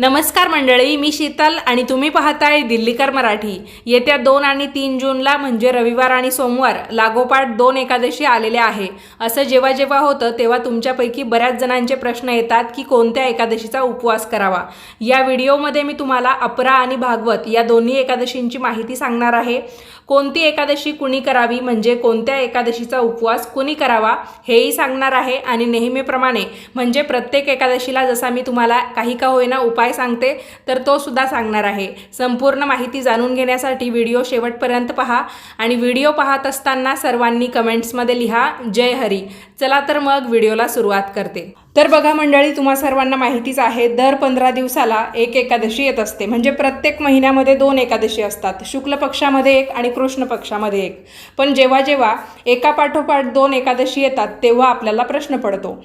नमस्कार मंडळी मी शीतल आणि तुम्ही पाहताय दिल्लीकर मराठी. येत्या दोन आणि तीन जूनला म्हणजे रविवार आणि सोमवार लागोपाठ दोन एकादशी आलेल्या आहे. असं जेव्हा जेव्हा होतं तेव्हा तुमच्यापैकी बऱ्याच जणांचे प्रश्न येतात की कोणत्या एकादशीचा उपवास करावा. या व्हिडिओमध्ये मी तुम्हाला अपरा आणि भागवत या दोन्ही एकादशींची माहिती सांगणार आहे. कोणती एकादशी कुणी करावी म्हणजे कोणत्या एकादशीचा उपवास कुणी करावा हेही सांगणार आहे आणि नेहमीप्रमाणे म्हणजे प्रत्येक एकादशीला जसा मी तुम्हाला काही का होईना उपाय सांगते तर तो सुद्धा सांगणार आहे. संपूर्ण माहिती जाणून घेण्यासाठी व्हिडिओ शेवटपर्यंत पहा आणि व्हिडिओ पाहत असताना सर्वांनी कमेंट्समध्ये लिहा जय हरी. चला तर मग व्हिडिओला सुरुवात करते. तर बघा मंडळी तुम्हा सर्वांना माहितीच आहे दर पंधरा दिवसाला एक एकादशी येत असते. म्हणजे प्रत्येक महिन्यामध्ये दोन एकादशी असतात. शुक्ल पक्षामध्ये एक आणि कृष्ण पक्षामध्ये एक. पण जेव्हा जेव्हा एका पाठोपाठ दोन एकादशी येतात तेव्हा आपल्याला प्रश्न पडतो.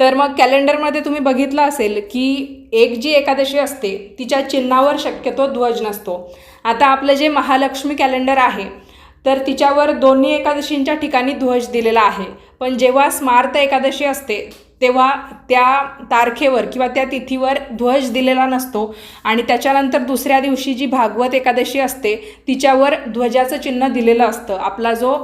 तर मग कॅलेंडरमध्ये तुम्ही बघितलं असेल की एक जी एकादशी असते तिच्या चिन्हावर शक्यतो ध्वज नसतो. आता आपलं जे महालक्ष्मी कॅलेंडर आहे तर तिच्यावर दोन्ही एकादशींच्या ठिकाणी ध्वज दिलेला आहे. पण जेव्हा स्मार्त एकादशी असते तेव्हा त्या तारखेवर किंवा त्या तिथीवर ध्वज दिलेला नसतो आणि त्याच्यानंतर दुसऱ्या दिवशी जी भागवत एकादशी असते तिच्यावर ध्वजाचं चिन्ह दिलेलं असतं. आपला जो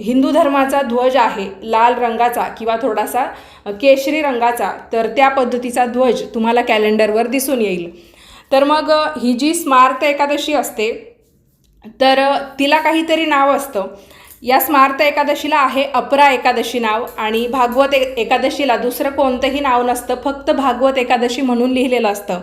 हिंदू धर्माचा ध्वज आहे लाल रंगाचा किंवा थोडासा केशरी रंगाचा तर त्या पद्धतीचा ध्वज तुम्हाला कॅलेंडरवर दिसून येईल. तर मग ही जी स्मार्त एकादशी असते तर तिला काहीतरी नाव असतं. या स्मार्त एकादशीला आहे अपरा एकादशी नाव आणि भागवत ए एकादशीला दुसरं कोणतंही नाव नसतं फक्त भागवत एकादशी म्हणून लिहिलेलं असतं.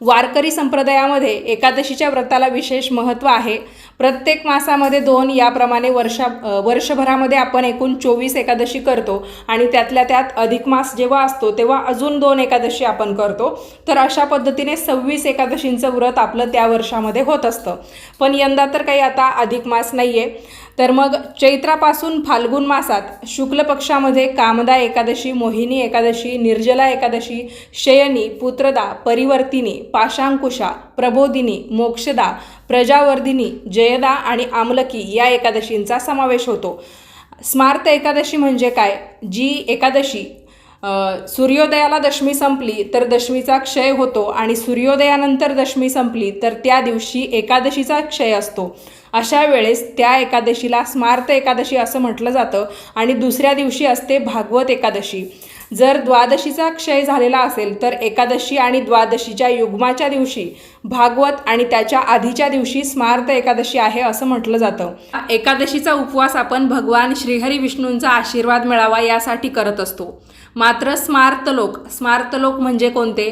वारकरी संप्रदायामध्ये एकादशीच्या व्रताला विशेष महत्त्व आहे. प्रत्येक मासामध्ये दोन याप्रमाणे वर्षा वर्षभरामध्ये आपण एकूण चोवीस एकादशी करतो आणि त्यातल्या त्यात अधिक मास जेव्हा असतो तेव्हा अजून दोन एकादशी आपण करतो. तर अशा पद्धतीने सव्वीस एकादशींचं व्रत आपलं त्या वर्षामध्ये होत असतं. पण यंदा तर काही आता अधिक मास नाही आहे तर मग चैत्रापासून फाल्गुन मासात शुक्ल पक्षामध्ये कामदा एकादशी मोहिनी एकादशी निर्जला एकादशी शयनी पुत्रदा परिवर्तिनी पाशांकुशा प्रबोधिनी मोक्षदा प्रजावर्धिनी जयदा आणि आमलकी या एकादशींचा समावेश होतो. स्मार्त एकादशी म्हणजे काय? जी एकादशी सूर्योदयाला दशमी संपली तर दशमीचा क्षय होतो आणि सूर्योदयानंतर दशमी संपली तर त्या दिवशी एकादशीचा क्षय असतो. अशा वेळेस त्या एकादशीला स्मार्त एकादशी असं म्हटलं जातं आणि दुसऱ्या दिवशी असते भागवत एकादशी. जर द्वादशीचा क्षय झालेला असेल तर एकादशी आणि द्वादशीच्या युग्माच्या दिवशी भागवत आणि त्याच्या आधीच्या दिवशी स्मार्त एकादशी आहे असं म्हटलं जातं. एकादशीचा उपवास आपण भगवान श्रीहरी विष्णूंचा आशीर्वाद मिळावा यासाठी करत असतो. मात्र स्मार्त लोक स्मार्त लोक म्हणजे कोणते?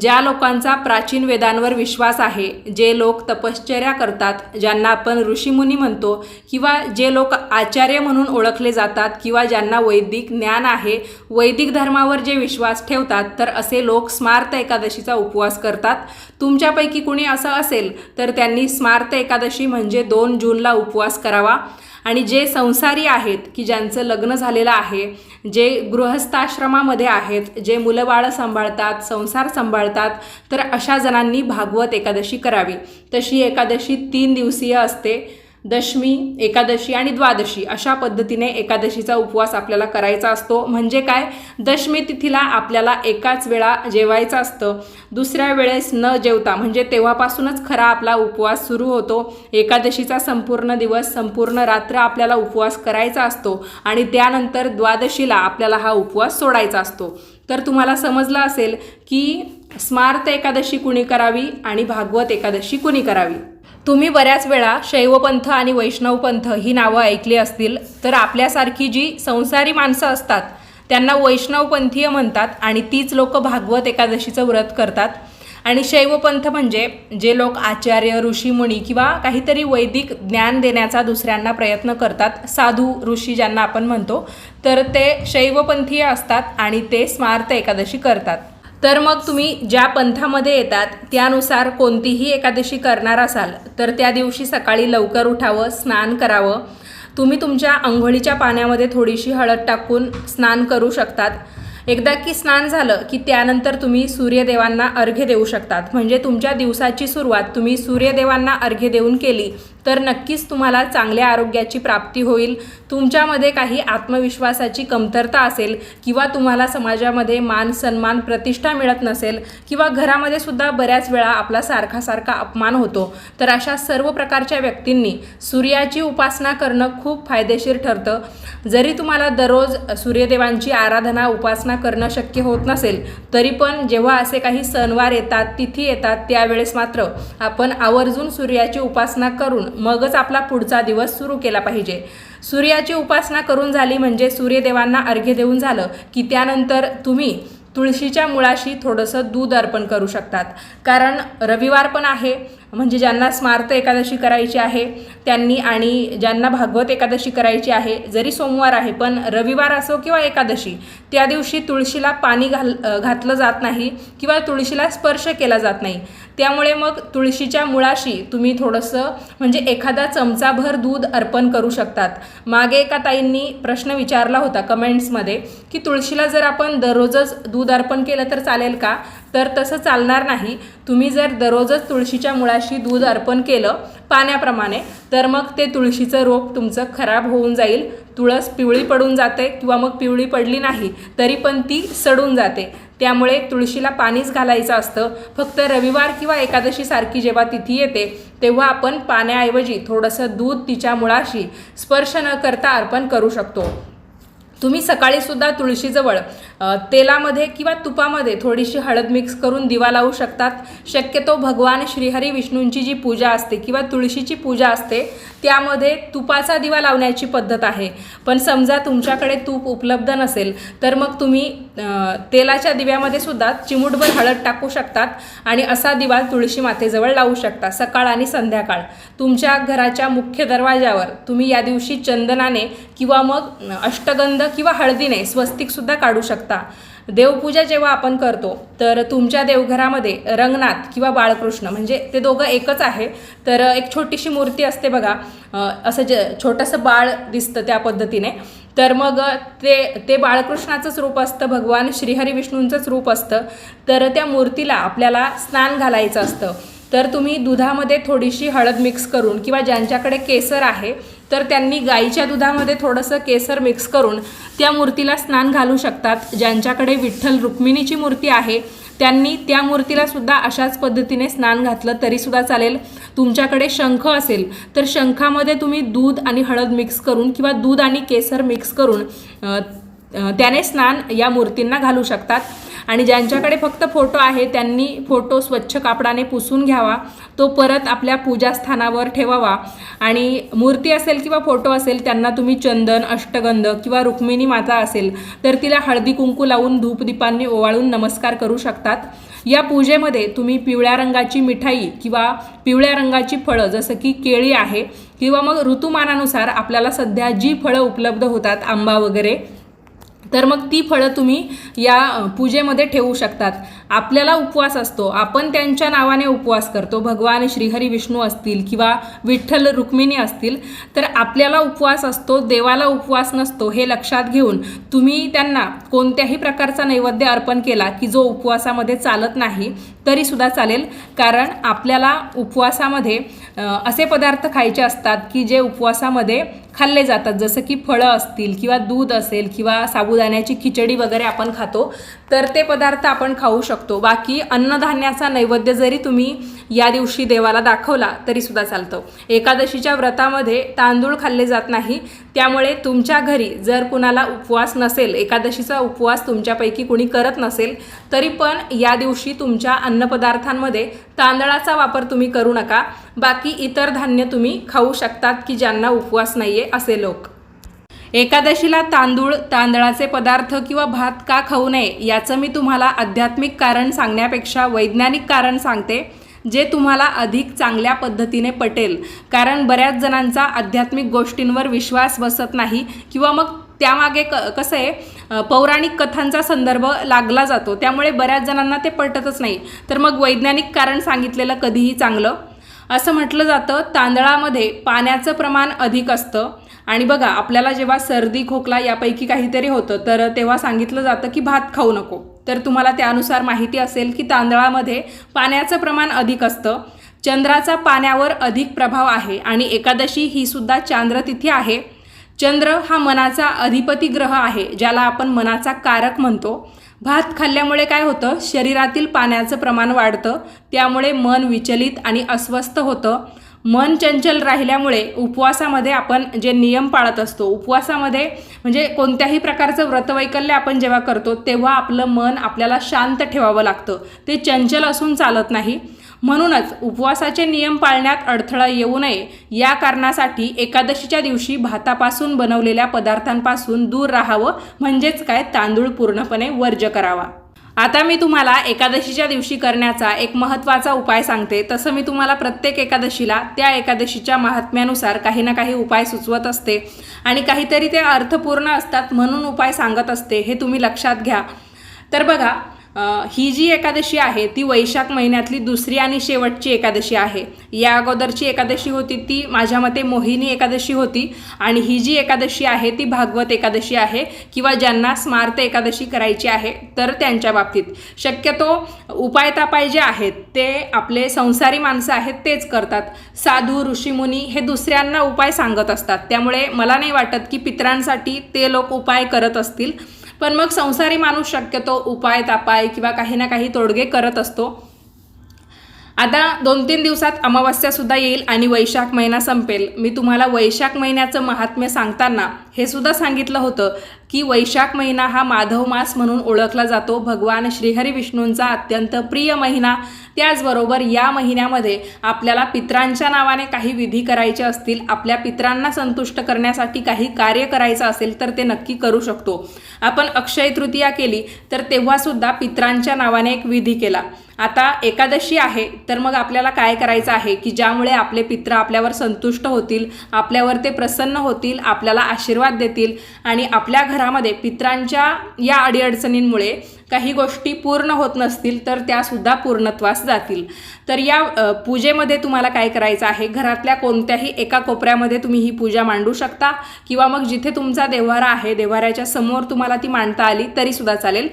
ज्या लोकांचा प्राचीन वेदांवर विश्वास आहे जे लोक तपश्चर्या करतात ज्यांना आपण ऋषीमुनी म्हणतो किंवा जे लोक आचार्य म्हणून ओळखले जातात किंवा ज्यांना वैदिक ज्ञान आहे वैदिक धर्मावर जे विश्वास ठेवतात तर असे लोक स्मार्त एकादशीचा उपवास करतात. तुमच्यापैकी कुणी असं असेल तर त्यांनी स्मार्त एकादशी म्हणजे दोन जूनला उपवास करावा. आणि जे संसारी आहेत की ज्यांचं लग्न झालेलं आहे जे गृहस्थाश्रमामध्ये आहेत जे मुलंबाळं सांभाळतात संसार सांभाळतात तर अशा जणांनी भागवत एकादशी करावी. तशी एकादशी तीन दिवसीय असते. दशमी एकादशी आणि द्वादशी अशा पद्धतीने एकादशीचा उपवास आपल्याला करायचा असतो. म्हणजे काय? दशमी तिथीला आपल्याला एकाच वेळा जेवायचं असतं. दुसऱ्या वेळेस न जेवता म्हणजे तेव्हापासूनच खरा आपला उपवास सुरू होतो. एकादशीचा संपूर्ण दिवस संपूर्ण रात्र आपल्याला उपवास करायचा असतो आणि त्यानंतर द्वादशीला आपल्याला हा उपवास सोडायचा असतो. तर तुम्हाला समजलं असेल की स्मार्त एकादशी कुणी करावी आणि भागवत एकादशी कुणी करावी? तुम्ही बऱ्याच वेळा शैवपंथ आणि वैष्णवपंथ ही नावं ऐकली असतील तर आपल्यासारखी जी संसारी माणसं असतात त्यांना वैष्णवपंथीय म्हणतात आणि तीच लोक भागवत एकादशीचं व्रत करतात. आणि शैवपंथ म्हणजे जे लोक आचार्य ऋषीमुनी किंवा काहीतरी वैदिक ज्ञान देण्याचा दुसऱ्यांना प्रयत्न करतात साधू ऋषी ज्यांना आपण म्हणतो तर ते शैवपंथीय असतात आणि ते स्मार्त एकादशी करतात. तर मग तुम्ही ज्या पंथामध्ये येतात त्यानुसार कोणतीही एकादशी करणार असाल तर त्या दिवशी सकाळी लवकर उठावं स्नान करावं. तुम्ही तुमच्या आंघोळीच्या पाण्यामध्ये थोडीशी हळद टाकून स्नान करू शकतात. एकदा की स्नान झालं की त्यानंतर तुम्ही सूर्यदेवांना अर्घ्य देऊ शकतात. म्हणजे तुमच्या दिवसाची सुरुवात तुम्ही सूर्यदेवांना अर्घ्य देऊन केली तर नक्कीच तुम्हाला चांगल्या आरोग्याची प्राप्ती होईल. तुमच्यामध्ये काही आत्मविश्वासाची कमतरता असेल किंवा तुम्हाला समाजामध्ये मान सन्मान प्रतिष्ठा मिळत नसेल किंवा घरामध्ये सुद्धा बऱ्याच वेळा आपला सारखा सारखा अपमान होतो तर अशा सर्व प्रकारच्या व्यक्तींनी सूर्याची उपासना करणं खूप फायदेशीर ठरतं. जरी तुम्हाला दररोज सूर्यदेवांची आराधना उपासना करणं शक्य होत नसेल तरी पण जेव्हा असे काही सणवार येतात तिथी येतात त्यावेळेस मात्र आपण आवर्जून सूर्याची उपासना करून मगच आपला पुढचा दिवस सुरू केला पाहिजे. सूर्याची उपासना करून झाली म्हणजे सूर्यदेवांना अर्घ्य देऊन झालं की त्यानंतर तुम्ही तुळशीच्या मुळाशी थोडंसं दूध अर्पण करू शकतात. कारण रविवार पण आहे म्हणजे ज्यांना स्मार्त एकादशी करायची आहे त्यांनी आणि ज्यांना भागवत एकादशी करायची आहे जरी सोमवार आहे पण रविवार असो किंवा एकादशी त्या दिवशी तुळशीला पाणी घाल घातलं जात नाही किंवा तुळशीला स्पर्श केला जात नाही. त्यामुळे मग तुळशीच्या मुळाशी तुम्ही थोडंसं म्हणजे एखादा चमचाभर दूध अर्पण करू शकतात. मागे एका ताईंनी प्रश्न विचारला होता कमेंट्समध्ये की तुळशीला जर आपण दररोजच दूध अर्पण केलं तर चालेल का? तर तसं चालणार नाही. तुम्ही जर दररोजच तुळशीच्या मुळाशी दूध अर्पण केलं पाण्याप्रमाणे तर मग ते तुळशीचं रोप तुमचं खराब होऊन जाईल. तुळस पिवळी पडून जाते किंवा मग पिवळी पडली नाही तरी पण ती सडून जाते. त्यामुळे तुळशीला पाणीच घालायचं असतं. फक्त रविवार किंवा एकादशीसारखी जेव्हा तिथी येते तेव्हा आपण पाण्याऐवजी थोडंसं दूध तिच्या मुळाशी स्पर्श न करता अर्पण करू शकतो. तुम्ही सकाळीसुद्धा तुळशीजवळ तेलामध्ये किंवा तुपामध्ये थोडीशी हळद मिक्स करून दिवा लावू शकतात. शक्यतो भगवान श्रीहरी विष्णूंची जी पूजा असते किंवा तुळशीची पूजा असते त्यामध्ये तुपाचा दिवा लावण्याची पद्धत आहे. पण समजा तुमच्याकडे तूप उपलब्ध नसेल तर मग तुम्ही तेलाच्या दिव्यामध्ये सुद्धा चिमूटभर हळद टाकू शकतात आणि असा दिवा तुळशी मातेजवळ लावू शकता सकाळ आणि संध्याकाळ. तुमच्या घराच्या मुख्य दरवाजावर तुम्ही या दिवशी चंदनाने किंवा मग अष्टगंध किंवा हळदीने स्वस्तिकसुद्धा काढू शकता. देवपूजा जेव्हा आपण करतो तर तुमच्या देवघरामध्ये रंगनाथ किंवा बाळकृष्ण म्हणजे ते दोघं एकच आहे तर एक छोटीशी मूर्ती असते बघा असं जे छोटंसं बाळ दिसतं त्या पद्धतीने. तर मग ते ते बाळकृष्णाचंच रूप असतं भगवान श्रीहरी विष्णूंचंच रूप असतं. तर त्या मूर्तीला आपल्याला स्नान घालायचं असतं. तर तुम्ही दुधामध्ये थोडीशी हळद मिक्स करून किंवा ज्यांच्याकडे केसर आहे तर त्यांनी गाईच्या दुधामध्ये थोडंसं केसर मिक्स करून त्या मूर्तीला स्नान घालू शकतात. ज्यांच्याकडे विठ्ठल रुक्मिणीची मूर्ती आहे त्यांनी त्या मूर्तीला सुद्धा अशाच पद्धतीने स्नान घातलं तरीसुद्धा चालेल. तुमच्याकडे शंख असेल तर शंखामध्ये तुम्ही दूध आणि हळद मिक्स करून किंवा दूध आणि केसर मिक्स करून त्याने स्नान या मूर्तींना घालू शकतात. आणि ज्यांच्याकडे फक्त फोटो आहे त्यांनी फोटो स्वच्छ कापडाने पुसून घ्यावा. तो परत आपल्या पूजास्थानावर ठेवावा. आणि मूर्ती असेल किंवा फोटो असेल त्यांना तुम्ही चंदन अष्टगंध किंवा रुक्मिणी माता असेल तर तिला हळदी कुंकू लावून धूपदीपांनी ओवाळून नमस्कार करू शकतात. या पूजेमध्ये तुम्ही पिवळ्या रंगाची मिठाई किंवा पिवळ्या रंगाची फळं जसं की केळी आहे किंवा मग ऋतुमानानुसार आपल्याला सध्या जी फळं उपलब्ध होतात आंबा वगैरे तर मग ती फळं तुम्ही या पूजेमध्ये ठेवू शकतात. आपल्याला उपवास असतो. आपण त्यांच्या नावाने उपवास करतो. भगवान श्रीहरी विष्णू असतील किंवा विठ्ठल रुक्मिणी असतील तर आपल्याला उपवास असतो देवाला उपवास नसतो हे लक्षात घेऊन तुम्ही त्यांना कोणत्याही प्रकारचा नैवेद्य अर्पण केला की जो उपवासामध्ये चालत नाही तरीसुद्धा चालेल. कारण आपल्याला उपवासामध्ये असे पदार्थ खायचे असतात की जे उपवासामध्ये खाल्ले जातात. जसं की फळं असतील किंवा दूध असेल किंवा साबुदाण्याची खिचडी वगैरे आपण खातो तर ते पदार्थ आपण खाऊ शकतो. बाकी अन्नधान्याचा नैवेद्य जरी तुम्ही या दिवशी देवाला दाखवला तरी सुद्धा चालतं. एकादशीच्या व्रतामध्ये तांदूळ खाल्ले जात नाही. त्यामुळे तुमच्या घरी जर कुणाला उपवास नसेल एकादशीचा उपवास तुमच्यापैकी कुणी करत नसेल तरी पण या दिवशी तुमच्या अन्नपदार्थांमध्ये तांदळाचा वापर तुम्ही करू नका. बाकी इतर धान्य तुम्ही खाऊ शकतात की ज्यांना उपवास नाही आहे असे लोक. एकादशीला तांदूळ तांदळाचे पदार्थ किंवा भात का खाऊ नये याचं मी तुम्हाला आध्यात्मिक कारण सांगण्यापेक्षा वैज्ञानिक कारण सांगते जे तुम्हाला अधिक चांगल्या पद्धतीने पटेल. कारण बऱ्याच जणांचा आध्यात्मिक गोष्टींवर विश्वास बसत नाही किंवा मग त्यामागे क कसं आहे पौराणिक कथांचा संदर्भ लागला जातो त्यामुळे बऱ्याच जणांना ते पटतच नाही. तर मग वैज्ञानिक कारण सांगितलेलं कधीही चांगलं? असं म्हटलं जातं तांदळामध्ये पाण्याचं प्रमाण अधिक असतं. आणि बघा आपल्याला जेव्हा सर्दी खोकला यापैकी काहीतरी होतं तर तेव्हा सांगितलं जातं की भात खाऊ नको. तर तुम्हाला त्यानुसार माहिती असेल की तांदळामध्ये पाण्याचं प्रमाण अधिक असतं. चंद्राचा पाण्यावर अधिक प्रभाव आहे आणि एकादशी ही सुद्धा चांद्रतिथी आहे. चंद्र हा मनाचा अधिपती ग्रह आहे ज्याला आपण मनाचा कारक म्हणतो. भात खाल्ल्यामुळे काय होतं? शरीरातील पाण्याचं प्रमाण वाढतं. त्यामुळे मन विचलित आणि अस्वस्थ होतं. मन चंचल राहिल्यामुळे उपवासामध्ये आपण जे नियम पाळत असतो उपवासामध्ये म्हणजे कोणत्याही प्रकारचं व्रतवैकल्य आपण जेव्हा करतो तेव्हा आपलं मन आपल्याला शांत ठेवावं लागतं. ते चंचल असून चालत नाही. म्हणूनच उपवासाचे नियम पाळण्यात अडथळा येऊ नये. या कारणासाठी एकादशीच्या दिवशी भातापासून बनवलेल्या पदार्थांपासून दूर राहावं म्हणजेच काय? तांदूळ पूर्णपणे वर्ज्य करावा. आता मी तुम्हाला एकादशीच्या दिवशी करण्याचा एक महत्त्वाचा उपाय सांगते. तसं मी तुम्हाला प्रत्येक एकादशीला त्या एकादशीच्या महात्म्यानुसार काही ना काही उपाय सुचवत असते. आणि काहीतरी ते अर्थपूर्ण असतात म्हणून उपाय सांगत असते हे तुम्ही लक्षात घ्या. तर बघा ही जी एकादशी आहे ती वैशाख महिन्यातली दुसरी आणि शेवटची एकादशी आहे. या अगोदरची एकादशी होती ती माझ्या मते मोहिनी एकादशी होती आणि ही जी एकादशी आहे ती भागवत एकादशी आहे किंवा ज्यांना स्मार्त एकादशी करायची आहे तर त्यांच्या बाबतीत. शक्यतो उपाय तापाय जे आहेत ते आपले संसारी माणसं आहेत तेच करतात. साधू ऋषीमुनी हे दुसऱ्यांना उपाय सांगत असतात. त्यामुळे मला नाही वाटत की पितरांसाठी ते लोक उपाय करत असतील. पण मग संसारी माणूस शक्यतो उपाय तापाय किंवा काही ना काही तोडगे करत असतो. आता दोन तीन दिवसात अमावस्या सुद्धा येईल आणि वैशाख महिना संपेल. मी तुम्हाला वैशाख महिन्याचं महात्म्य सांगताना हे सुद्धा सांगितलं होतं की वैशाख महिना हा माधव मास म्हणून ओळखला जातो. भगवान श्रीहरी विष्णूंचा अत्यंत प्रिय महिना. त्याचबरोबर या महिन्यामध्ये आपल्याला पित्रांच्या नावाने काही विधी करायचे असतील आपल्या पित्रांना संतुष्ट करण्यासाठी काही कार्य करायचं असेल तर ते नक्की करू शकतो. आपण अक्षय तृतीया केली तर तेव्हासुद्धा पित्रांच्या नावाने एक विधी केला. आता एकादशी आहे तर मग आपल्याला काय करायचं आहे की ज्यामुळे आपले पित्र आपल्यावर संतुष्ट होतील आपल्यावर ते प्रसन्न होतील आपल्याला आशीर्वाद देतील आणि आपल्या घरामध्ये पित्रांच्या या अडीअडचणींमुळे काही गोष्टी पूर्ण होत नसतील तर त्यासुद्धा पूर्णत्वास जातील. तर या पूजेमध्ये तुम्हाला काय करायचं आहे? घरातल्या कोणत्याही एका कोपऱ्यामध्ये तुम्ही ही पूजा मांडू शकता किंवा मग जिथे तुमचा देव्हारा आहे देव्हाऱ्याच्या समोर तुम्हाला ती मांडता आली तरीसुद्धा चालेल.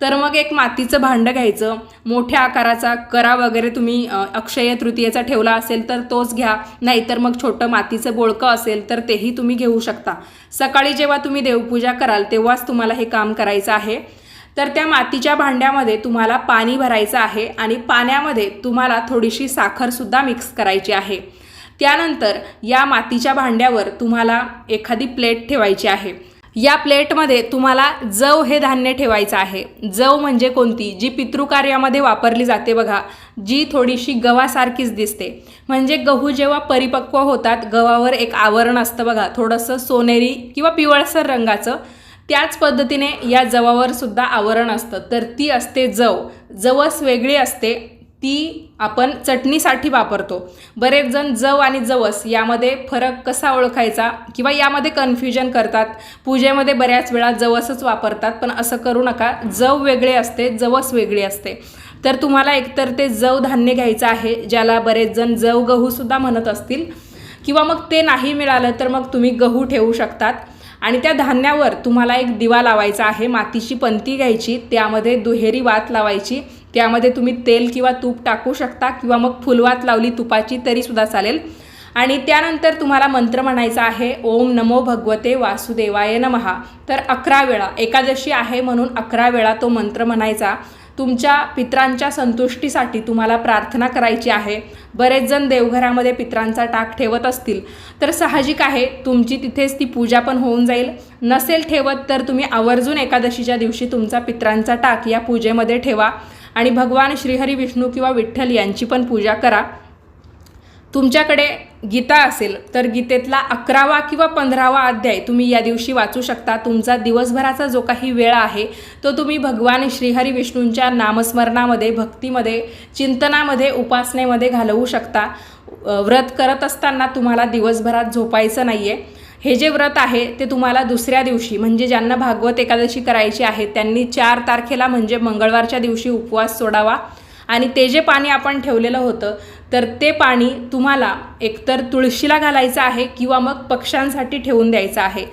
तर मग एक मातीचं भांडं घ्यायचं. मोठ्या आकाराचा करा वगैरे तुम्ही अक्षय तृतीयेचा ठेवला असेल तर तोच घ्या. नाहीतर मग छोटं मातीचं बोळकं असेल तर तेही तुम्ही घेऊ शकता. सकाळी जेव्हा तुम्ही देवपूजा कराल तेव्हाच तुम्हाला हे काम करायचं आहे. तर त्या मातीच्या भांड्यामध्ये तुम्हाला पाणी भरायचं आहे आणि पाण्यामध्ये तुम्हाला थोडीशी साखरसुद्धा मिक्स करायची आहे. त्यानंतर या मातीच्या भांड्यावर तुम्हाला एखादी प्लेट ठेवायची आहे. या प्लेटमध्ये तुम्हाला जव हे धान्य ठेवायचं आहे. जव म्हणजे कोणती? जी पितृकार्यामध्ये वापरली जाते बघा. जी थोडीशी गव्हासारखीच दिसते. म्हणजे गहू जेव्हा परिपक्व होतात गव्हावर एक आवरण असतं बघा. थोडंसं सोनेरी किंवा पिवळसर रंगाचं. त्याच पद्धतीने या जवावर सुद्धा आवरण असतं. तर ती असते जव. जवस वेगळी असते. ती आपण चटणीसाठी वापरतो. बरेच जण जव आणि जवस यामध्ये फरक कसा ओळखायचा किंवा यामध्ये कन्फ्युजन करतात. पूजेमध्ये बऱ्याच वेळा जवसच वापरतात पण असं करू नका. जव वेगळे असते जवस वेगळी असते. तर तुम्हाला एकतर ते जव धान्य घ्यायचं आहे ज्याला बरेच जण जव गहूसुद्धा म्हणत असतील किंवा मग ते नाही मिळालं तर मग तुम्ही गहू ठेवू शकतात. आणि त्या धान्यावर तुम्हाला एक दिवा लावायचा आहे मातीची पंती घ्यायची त्यामध्ये दुहेरी वात लावायची त्यामध्ये तुम्ही तेल किंवा तूप टाकू शकता किंवा मग फुलवात लावली तुपाची तरीसुद्धा चालेल. आणि त्यानंतर तुम्हाला मंत्र म्हणायचा आहे ओम नमो भगवते वासुदेवाय नमहा. तर अकरा वेळा एकादशी आहे म्हणून अकरा वेळा तो मंत्र म्हणायचा. तुमच्या पित्रांच्या संतुष्टीसाठी तुम्हाला प्रार्थना करायची आहे. बरेच जण देवघरामध्ये पित्रांचा टाक ठेवत असतील. तर साहजिक आहे तुमची तिथेच ती पूजा पण होऊन जाईल. नसेल ठेवत तर तुम्ही आवर्जून एकादशीच्या दिवशी तुमचा पित्रांचा टाक या पूजेमध्ये ठेवा. आणि भगवान श्रीहरी विष्णू किंवा विठ्ठल यांची पण पूजा करा. तुमच्याकडे गीता असेल तर गीतेतला अकरावा किंवा पंधरावा अध्याय तुम्ही या दिवशी वाचू शकता. तुमचा दिवसभराचा जो काही वेळ आहे तो तुम्ही भगवान श्रीहरी विष्णूंच्या नामस्मरणामध्ये भक्तीमध्ये चिंतनामध्ये उपासनेमध्ये घालवू शकता. व्रत करत असताना तुम्हाला दिवसभरात झोपायचं नाही आहे हे जे व्रत आहे ते तुम्हाला दुसऱ्या दिवशी म्हणजे ज्यांना भागवत एकादशी करायची आहे त्यांनी चार तारखेला म्हणजे मंगळवारच्या दिवशी उपवास सोडावा. आणि ते जे पाणी आपण ठेवलेलं होतं तर ते पाणी तुम्हाला एकतर तुळशीला घालायचं आहे किंवा मग पक्ष्यांसाठी ठेवून द्यायचं आहे.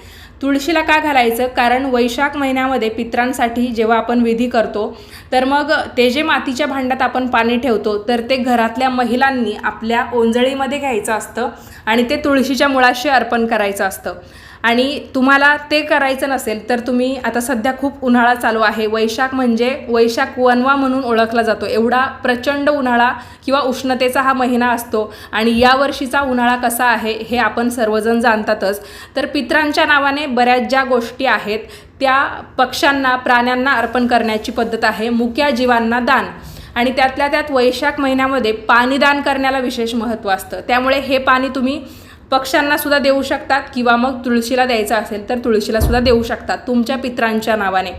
तुळशीला का घालायचं? कारण वैशाख महिन्यामध्ये पित्रांसाठी जेव्हा आपण विधी करतो तर मग ते जे मातीच्या भांड्यात आपण पाणी ठेवतो तर ते घरातल्या महिलांनी आपल्या ओंजळीमध्ये घ्यायचं असतं आणि ते तुळशीच्या मुळाशी अर्पण करायचं असतं. आणि तुम्हाला ते करायचं नसेल तर तुम्ही आता सध्या खूप उन्हाळा चालू आहे. वैशाख म्हणजे वैशाख वनवा म्हणून ओळखला जातो. एवढा प्रचंड उन्हाळा किंवा उष्णतेचा हा महिना असतो आणि या वर्षीचा उन्हाळा कसा आहे हे आपण सर्वजण जाणतातच. तर पित्रांच्या नावाने बऱ्याच ज्या गोष्टी आहेत त्या पक्ष्यांना प्राण्यांना अर्पण करण्याची पद्धत आहे. मुक्या जीवांना दान. आणि त्यातल्या त्यात वैशाख महिन्यामध्ये पाणी दान करण्याला विशेष महत्त्व असतं. त्यामुळे हे पाणी तुम्ही पक्ष्यांना सुद्धा देऊ शकतात किंवा मग तुळशीला द्यायचं असेल तर तुळशीला सुद्धा देऊ शकतात तुमच्या पित्रांच्या नावाने.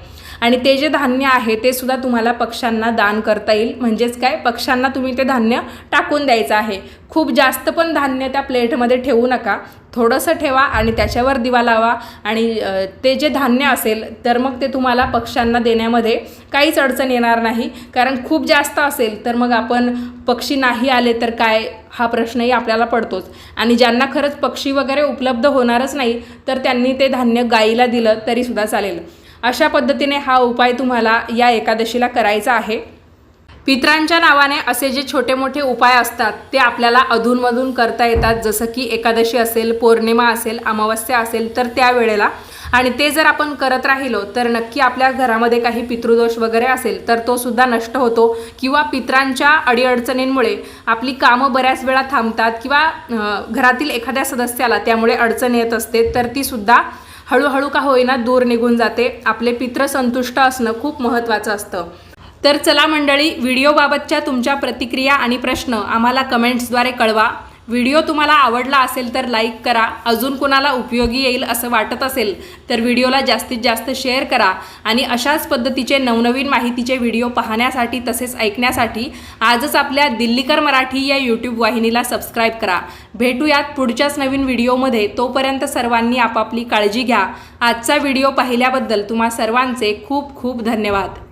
आणि ते जे धान्य आहे ते सुद्धा तुम्हाला पक्ष्यांना दान करता येईल. म्हणजेच काय? पक्ष्यांना तुम्ही ते धान्य टाकून द्यायचं आहे. खूप जास्त पण धान्य त्या प्लेटमध्ये ठेवू नका. थोडंसं ठेवा आणि त्याच्यावर दिवा लावा. आणि ते जे धान्य असेल तर मग ते तुम्हाला पक्ष्यांना देण्यामध्ये काहीच अडचण येणार नाही. कारण खूप जास्त असेल तर मग आपण पक्षी नाही आले तर काय? हा प्रश्नही आपल्याला पडतोच. आणि ज्यांना खरंच पक्षी वगैरे उपलब्ध होणारच नाही तर त्यांनी ते धान्य गाईला दिलं तरीसुद्धा चालेल. अशा पद्धतीने हा उपाय तुम्हाला या एकादशीला करायचा आहे. पित्रांच्या नावाने असे जे छोटे मोठे उपाय असतात ते आपल्याला अधूनमधून करता येतात. जसं की एकादशी असेल पौर्णिमा असेल अमावस्या असेल तर त्यावेळेला आणि ते जर आपण करत राहिलो तर नक्की आपल्या घरामध्ये काही पितृदोष वगैरे असेल तर तो सुद्धा नष्ट होतो. किंवा पित्रांच्या अडीअडचणींमुळे आपली कामं बऱ्याच वेळा थांबतात. किंवा घरातील एखाद्या सदस्याला त्यामुळे अडचण येत असते तर ती सुद्धा हळूहळू का होईना दूर निघून जाते. आपले पित्र संतुष्ट असणं खूप महत्त्वाचं असतं. तर चला मंडळी व्हिडिओबाबतच्या तुमच्या प्रतिक्रिया आणि प्रश्न आम्हाला कमेंट्सद्वारे कळवा. व्हिडिओ तुम्हाला आवडला असेल तर लाईक करा. अजून कोणाला उपयोगी येईल असं वाटत असेल तर व्हिडिओला जास्तीत जास्त शेअर करा आणि अशाच पद्धतीचे नवनवीन माहितीचे व्हिडिओ पाहण्यासाठी तसेच ऐकण्यासाठी आजच आपल्या दिल्लीकर मराठी या यूट्यूब वाहिनीला सबस्क्राईब करा. भेटूयात पुढच्याच नवीन व्हिडिओमध्ये. तोपर्यंत सर्वांनी आपापली काळजी घ्या. आजचा व्हिडिओ पाहिल्याबद्दल तुम्हा सर्वांचे खूप खूप धन्यवाद.